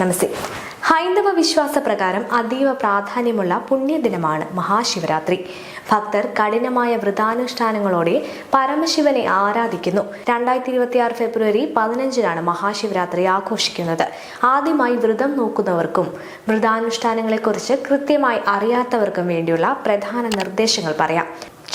നമസ്തേ ഹൈന്ദവ വിശ്വാസ പ്രകാരം അതീവ പ്രാധാന്യമുള്ള പുണ്യദിനമാണ് മഹാശിവരാത്രി. ഭക്തർ കഠിനമായ വ്രതാനുഷ്ഠാനങ്ങളോടെ പരമശിവനെ ആരാധിക്കുന്നു. രണ്ടായിരത്തി ഇരുപത്തിയാറ് ഫെബ്രുവരി പതിനഞ്ചിനാണ് മഹാശിവരാത്രി ആഘോഷിക്കുന്നത്. ആദ്യമായി വ്രതം നോക്കുന്നവർക്കും വ്രതാനുഷ്ഠാനങ്ങളെക്കുറിച്ച് കൃത്യമായി അറിയാത്തവർക്കും വേണ്ടിയുള്ള പ്രധാന നിർദ്ദേശങ്ങൾ പറയാം.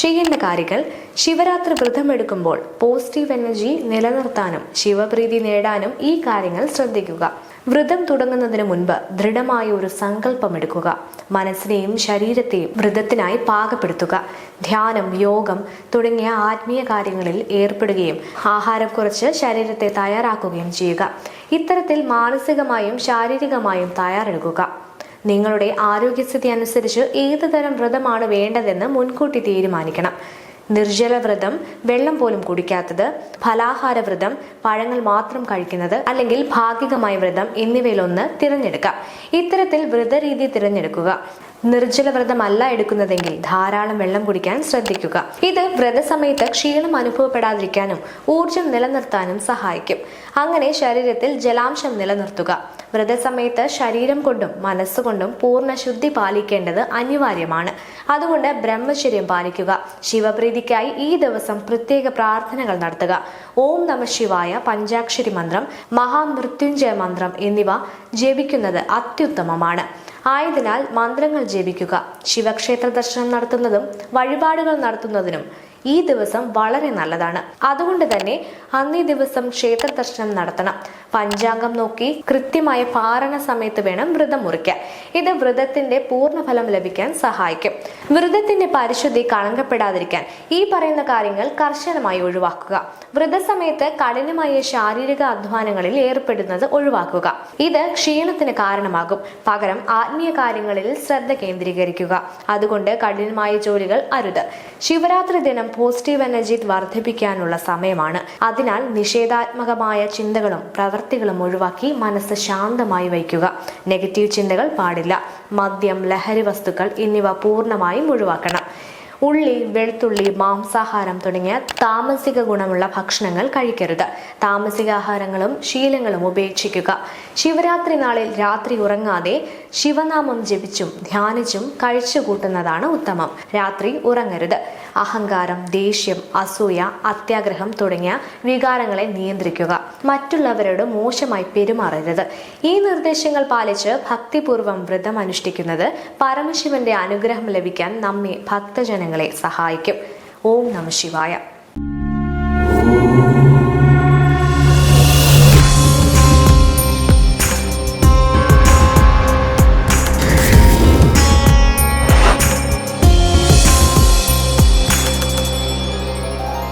ചെയ്യേണ്ട കാര്യങ്ങൾ ശിവരാത്രി വ്രതമെടുക്കുമ്പോൾ പോസിറ്റീവ് എനർജി നിലനിർത്താനും ശിവപ്രീതി നേടാനും ഈ കാര്യങ്ങൾ ശ്രദ്ധിക്കുക. വ്രതം തുടങ്ങുന്നതിന് മുൻപ് ദൃഢമായ ഒരു സങ്കല്പമെടുക്കുക മനസ്സിനെയും ശരീരത്തെയും വ്രതത്തിനായി പാകപ്പെടുത്തുക. ധ്യാനം യോഗം തുടങ്ങിയ ആത്മീയ കാര്യങ്ങളിൽ ഏർപ്പെടുകയും ആഹാരം കുറച്ച് ശരീരത്തെ തയ്യാറാക്കുകയും ചെയ്യുക. ഇത്തരത്തിൽ മാനസികമായും ശാരീരികമായും തയ്യാറെടുക്കുക. നിങ്ങളുടെ ആരോഗ്യസ്ഥിതി അനുസരിച്ച് ഏതുതരം വ്രതമാണ് വേണ്ടതെന്ന് മുൻകൂട്ടി തീരുമാനിക്കണം. നിർജല വ്രതം വെള്ളം പോലും കുടിക്കാത്തത് ഫലാഹാര വ്രതം പഴങ്ങൾ മാത്രം കഴിക്കുന്നത് അല്ലെങ്കിൽ ഭാഗികമായ വ്രതം എന്നിവയിലൊന്ന് തിരഞ്ഞെടുക്കാം. ഇത്തരത്തിൽ വ്രതരീതി തിരഞ്ഞെടുക്കുക. നിർജല വ്രതമല്ല എടുക്കുന്നതെങ്കിൽ ധാരാളം വെള്ളം കുടിക്കാൻ ശ്രദ്ധിക്കുക. ഇത് വ്രതസമയത്ത് ക്ഷീണം അനുഭവപ്പെടാതിരിക്കാനും ഊർജം നിലനിർത്താനും സഹായിക്കും. അങ്ങനെ ശരീരത്തിൽ ജലാംശം നിലനിർത്തുക. വ്രതസമയത്ത് ശരീരം കൊണ്ടും മനസ്സുകൊണ്ടും പൂർണ ശുദ്ധി പാലിക്കേണ്ടത് അനിവാര്യമാണ്. അതുകൊണ്ട് ബ്രഹ്മചര്യം പാലിക്കുക. ശിവപ്രീതിക്കായി ഈ ദിവസം പ്രത്യേക പ്രാർത്ഥനകൾ നടത്തുക. ഓം നമ ശിവായ പഞ്ചാക്ഷരി മന്ത്രം മഹാമൃത്യുഞ്ജയ മന്ത്രം എന്നിവ ജപിക്കുന്നത് അത്യുത്തമമാണ്. ആയതിനാൽ മന്ത്രങ്ങൾ ജപിക്കുക. ശിവക്ഷേത്ര ദർശനം നടത്തുന്നതും വഴിപാടുകൾ നടത്തുന്നതിനും ഈ ദിവസം വളരെ നല്ലതാണ്. അതുകൊണ്ട് തന്നെ അന്നേ ദിവസം ക്ഷേത്ര ദർശനം നടത്തണം. പഞ്ചാംഗം നോക്കി കൃത്യമായ പാരണ സമയത്ത് വേണം വ്രതം മുറിക്കാൻ. ഇത് വ്രതത്തിന്റെ പൂർണഫലം ലഭിക്കാൻ സഹായിക്കും. വ്രതത്തിന്റെ പരിശുദ്ധി കളങ്കപ്പെടാതിരിക്കാൻ ഈ പറയുന്ന കാര്യങ്ങൾ കർശനമായി ഒഴിവാക്കുക. വ്രതസമയത്ത് കഠിനമായ ശാരീരിക അധ്വാനങ്ങളിൽ ഏർപ്പെടുന്നത് ഒഴിവാക്കുക. ഇത് ക്ഷീണത്തിന് കാരണമാകും. പകരം ആത്മീയ കാര്യങ്ങളിൽ ശ്രദ്ധ കേന്ദ്രീകരിക്കുക. അതുകൊണ്ട് കഠിനമായ ജോലികൾ അരുത്. ശിവരാത്രി ദിനം പോസിറ്റീവ് എനർജി വർദ്ധിപ്പിക്കാനുള്ള സമയമാണ്. അതിനാൽ നിഷേധാത്മകമായ ചിന്തകളും പ്രവൃത്തികളും ഒഴിവാക്കി മനസ്സ് ശാന്തമായി വയ്ക്കുക. നെഗറ്റീവ് ചിന്തകൾ പാടില്ല. മദ്യം ലഹരി വസ്തുക്കൾ എന്നിവ പൂർണമായും ഒഴിവാക്കണം. ഉള്ളി വെളുത്തുള്ളി മാംസാഹാരം തുടങ്ങിയ താമസിക ഗുണമുള്ള ഭക്ഷണങ്ങൾ കഴിക്കരുത്. താമസിക ആഹാരങ്ങളും ശീലങ്ങളും ഉപേക്ഷിക്കുക. ശിവരാത്രി നാളിൽ രാത്രി ഉറങ്ങാതെ ശിവനാമം ജപിച്ചും ധ്യാനിച്ചും കഴിച്ചു കൂട്ടുന്നതാണ് ഉത്തമം. രാത്രി ഉറങ്ങരുത്. അഹങ്കാരം ദേഷ്യം അസൂയ അത്യാഗ്രഹം തുടങ്ങിയ വികാരങ്ങളെ നിയന്ത്രിക്കുക. മറ്റുള്ളവരോട് മോശമായി പെരുമാറരുത്. ഈ നിർദ്ദേശങ്ങൾ പാലിച്ച് ഭക്തിപൂർവം വ്രതം അനുഷ്ഠിക്കുന്നത് പരമശിവന്റെ അനുഗ്രഹം ലഭിക്കാൻ നമ്മെ ഭക്തജനങ്ങളെ സഹായിക്കും. ഓം നമ ശിവായ.